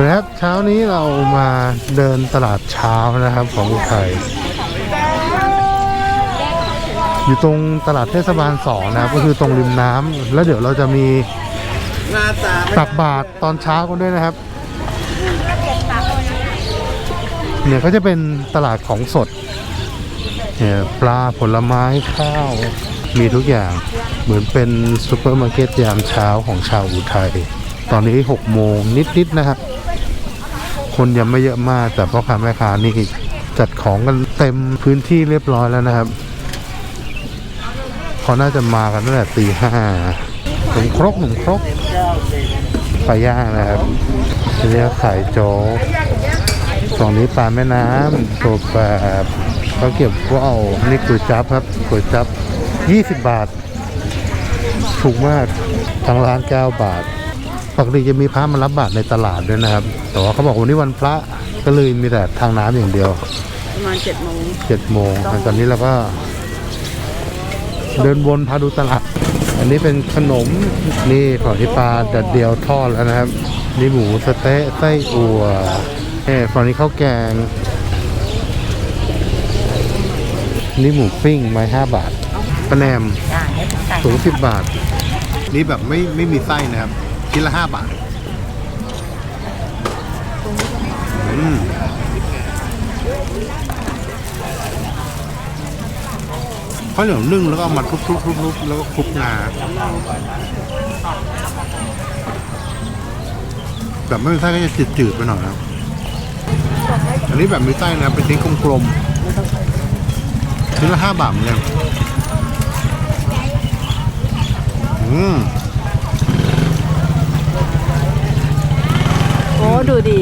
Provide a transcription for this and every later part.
ครับเช้านี้เรามาเดินตลาดเช้านะครับของอุทัยอยู่ตรงตลาดเทศบาลสองนะครับก็คือตรงริมน้ำแล้วเดี๋ยวเราจะมีตักบาตรตอนเช้ากันด้วยนะครับเนี่ยก็จะเป็นตลาดของสดเนี่ยปลาผลไม้ข้าวมีทุกอย่างเหมือนเป็นซูเปอร์มาร์เก็ตยามเช้าของชาวอุทัยตอนนี้6โมงนิดๆนะครับ คนยังไม่เยอะมาก แต่พ่อค้าแม่ค้านี่จัดของกันเต็มพื้นที่เรียบร้อยแล้วนะครับเขาน่าจะมากันตั้งแต่ตีห้าหนุ่มครกหนุ่มครกปลาย่างนะครับเรียกขายโจ๊กฝั่งนี้ปลาแม่น้ำตัวแบบเขาเก็บว่าวนี่ก๋วยจั๊บครับก๋วยจั๊บ20 บาท ถูกมากทางร้าน 9 บาท ปกติจะมีพระมารับบาตรในตลาดด้วยนะครับ แต่ว่าเขาบอกวันนี้วันพระก็เลยมีแต่ทางน้ำอย่างเดียว ประมาณเจ็ดโมงเจ็ดโมงตอนนี้เราก็เดินวนพาดูตลาด อันนี้เป็นขนมนี่ของที่ปลาดัดเดียวทอดแล้วนะครับ นี่หมูสะเต๊ะไส้อั่วนี่ฝั่งนี้ข้าวแกง นี่หมูปิ้งไม้ห้าบาทปลาแหนมถุงสิบบาท นี่แบบไม่ไม่มีไส้นะครับ ชิ้นละห้าบาทอืมข้าวเหนียวนึ่งแล้วก็เอามาทุบๆๆๆแล้วก็คลุกงาแบบไม่มีไส้ก็จะจืดๆไปหน่อยนะครับอันนี้แบบมีไส้นะเป็นชิ้นกลมๆชิ้นละห้าบาทเหมือนกันอืม อ้ดูดี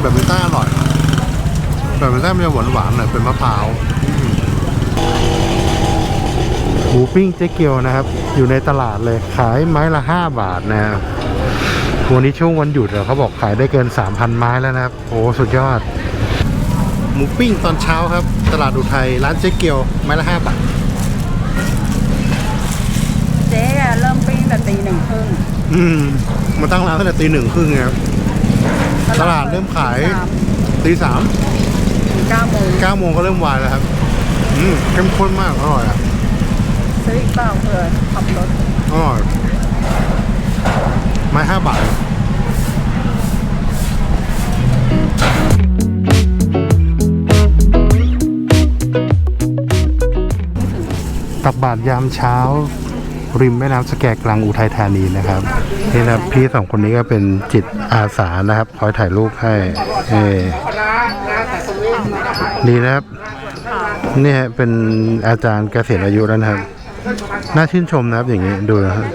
แบบมีไส้อร่อยแบบมีไส้มันจะหวานๆหน่อยเป็นมะพร้าวอืมหมูปิ้งเจ๊เกียวนะครับ อยู่ในตลาดเลยขายไม้ละห้าบาทนะครับวันนี้ช่วงวันหยุดอะเขาบอกขายได้เกิน 3,000 ไม้แล้วนะครับโอ้สุดยอด หมูปิ้งตอนเช้าครับ ตลาดอุทัยร้านเจ๊เกียวไม้ละห้าบาท เจ๊อะเริ่มปิ้งแต่ตีหนึ่งครึ่ง อืมมาตั้งร้านตั้งแต่ตีหนึ่งครึ่งครับตลาดเริ่มขายตีสามถึงเก้าโมงเก้าโมงก็เริ่มวายแล้วครับ อืมเข้มข้นมากอร่อยอะซื้ออีกเปล่าเผื่อขับรถอร่อยไม้ห้าบาทตักบาตรยามเช้า ริมแม่น้ำสแกกลางอุทัยธานีนะครับนี่นะพี่สองคนนี้ก็เป็นจิตอาสานะครับ คอยถ่ายรูปให้เอดีนะครับนี่ยเป็นอาจารย์เกษียณอายุแล้วนะครับ น่าชื่นชมนะครับอย่างนี้ดูนะครับ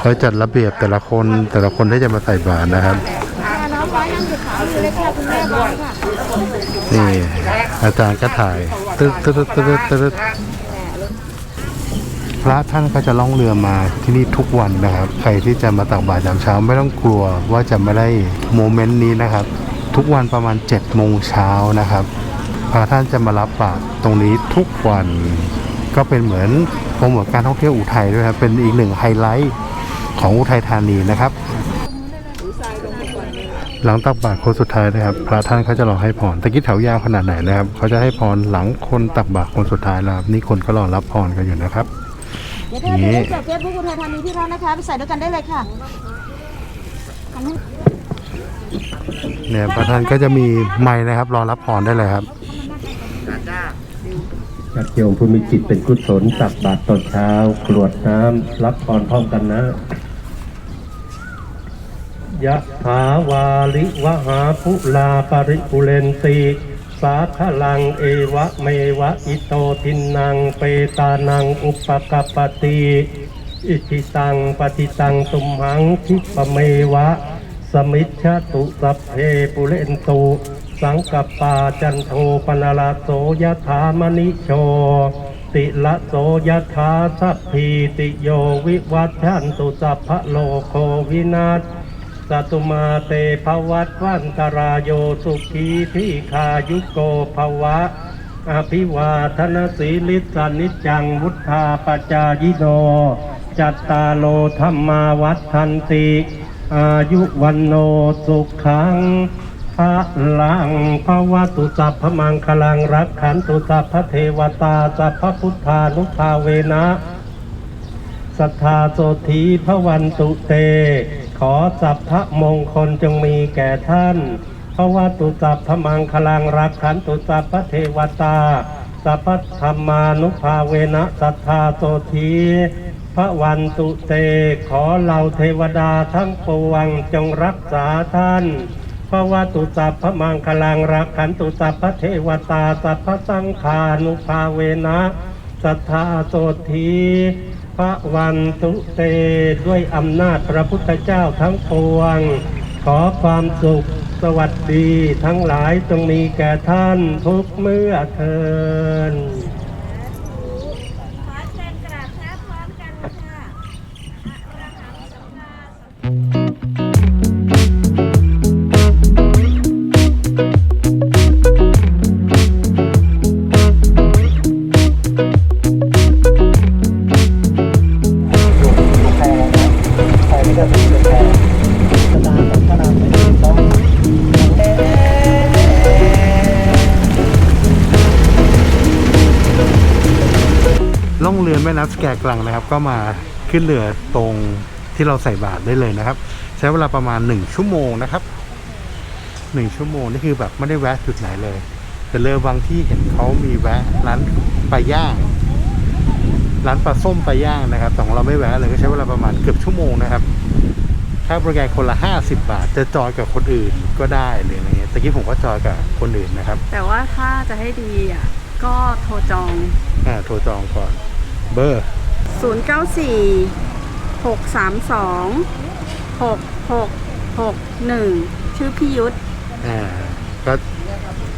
คอยจัดระเบียบแต่ละคนแต่ละคนที่จะมาใส่บาตรนะครับนี่อาจารย์ก็ถ่ายตึ๊ดตึ๊ดตึ๊ดตึ๊ดตึ๊ด พระท่านก็จะล่องเรือมาที่นี่ทุกวันนะครับ ใครที่จะมาตักบาตรยามเช้าไม่ต้องกลัวว่าจะไม่ได้โมเมนต์นี้นะครับ ทุกวันประมาณ7จ็ดโมงเช้านะครับ พระท่านจะมารับบาตรตรงนี้ทุกวัน ก็เป็นเหมือนโปรโมทการท่องเที่ยวอุทัยด้วยครับเป็นอีกหนึ่งไฮไลท์ของอุทัยธานีนะครับ หลังตักบาตรคนสุดท้ายนะครับ พระท่านเขาจะรอให้พรตะกี้แถวยาวขนาดไหนนะครับเขาจะให้พรหลังคนตักบาตรคนสุดท้ายแล้วครับนี่คนก็รอรับพรกันอยู่นะครับ เดี๋ยวเธอจะได้จดเฟซบุ๊กคุณไทยธานีที่ร้านนะคะไปใส่ด้วยกันได้เลยค่ะนนี้เนี่ยพระท่านก็จะมีไม้นะครับ รอรับพรได้เลยครับญาติโยมผู้มีจิตเป็นกุศลตักบาตรตอนเช้ากรวดน้ำรับพรพร้อมกันนะยะถาวาลิวหาปุลาปริปุเรนติ สาขลังเอวะเมวะอิโตทินังเปตานังอุปกปปติอิทิตังปฏิตังตุมหังคิปเมวะ สมิชชตุสัพเพปุเรนตุสังกปาจันโทปนาลาโสยถามณิโช ติละโสยถาสัพพีติโยวิวัชชันตุสัพพะโลโควินาศ สตุมาเตภวัตวันตรายโยสุขีที่คายุโกภวะ อภิวาทนสีลิสานิจังวุธาปจายโน จัตตาโลธรรมาวัฏทันติ อายุวันโนสุขังพระลังภวตุสัพพมังคลังรักขันตุสัพพเทวตาสัพพพุทธานุภาเวนะ สัทธาโสธีพระวันตุเต ขอสัพพะมงคลจงมีแก่ท่านพระวตุสัพพมังคลังรักขันตุสัพพเทวตา สัพพธรรมานุภาเวนะสัทธาโสธีพระวันตุเต ขอเหล่าเทวดาทั้งปวงจงรักษาท่านพระวตุสัพพมังคลังรักขันตุสัพพเทวตา สัพพสังฆานุภาเวนะ สัทธาโสธีพระวันตุเตด้วยอำนาจพระพุทธเจ้าทั้งปวง ขอความสุขสวัสดีทั้งหลายจงมีแก่ท่านทุกเมื่อเทิน ล่องเรือแม่น้ำสแกกลังนะครับ ก็มาขึ้นเรือตรงที่เราใส่บาตรได้เลยนะครับ ใช้เวลาประมาณ 1 ชั่วโมงนะครับ 1 ชั่วโมงนี่คือแบบไม่ได้แวะจุดไหนเลย แต่เรือบางที่เห็นเขามีแวะร้านปลาย่างร้านปลาส้มปลาย่างนะครับแต่ของเราไม่แวะเลยก็ใช้เวลาประมาณเกือบชั่วโมงนะครับ ค่าบริการคนละ 50 บาท จะจอยกับคนอื่นก็ได้หรืออะไรเงี้ยตะกี้ผมก็จอยกับคนอื่นนะครับแต่ว่าถ้าจะให้ดีอะก็โทรจอง อ่าโทรจองก่อน เบอร์ 094 632 6661 ชื่อพี่ยุทธ อ่าก็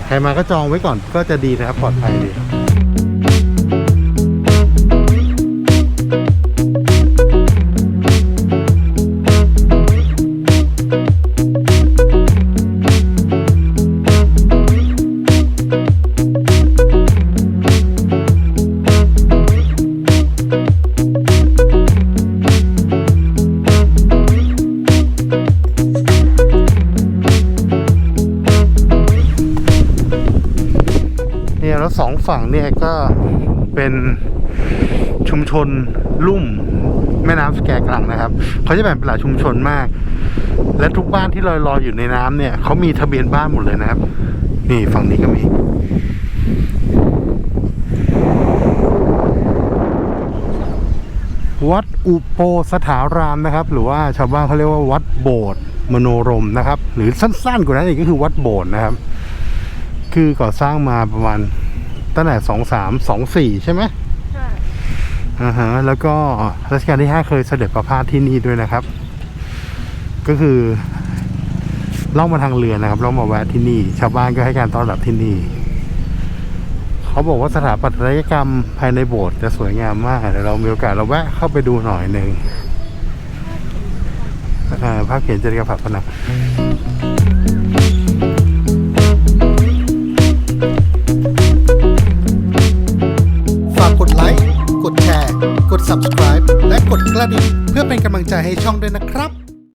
ใครมาก็จองไว้ก่อนก็จะดีนะครับปลอดภัยดี ฝั่งเนี่ยก็เป็นชุมชนลุ่มแม่น้ำสแกกลังนะครับเขาจะแบ่งเป็นหลายชุมชนมาก และทุกบ้านที่ลอยลอยอยู่ในน้ำเนี่ยเขามีทะเบียนบ้านหมดเลยนะครับ นี่ฝั่งนี้ก็มี วัดอุโปสถารามนะครับ หรือว่าชาวบ้านเขาเรียกว่าวัดโบสถ์มโนรมนะครับ หรือสั้นๆกว่านั้นอีกก็คือวัดโบสถ์นะครับ คือก่อสร้างมาประมาณ ตั้งแต่สองสามสองสี่ใช่ไหมใช่อ่าฮะแล้วก็รัชกาลที่ห้าเคยเสด็จประพาสที่นี่ด้วยนะครับ ก็คือล่องมาทางเรือนะครับล่องมาแวะที่นี่ ชาวบ้านก็ให้การต้อนรับที่นี่ เขาบอกว่าสถาปัตยกรรมภายในโบสถ์จะสวยงามมากเดี๋ยวเรามีโอกาสเราแวะเข้าไปดูหน่อยหนึ่งอ่าภาพเขียนจริยภาพผนัง subscribe และกดกระดิ่งเพื่อเป็นกำลังใจให้ช่องด้วยนะครับ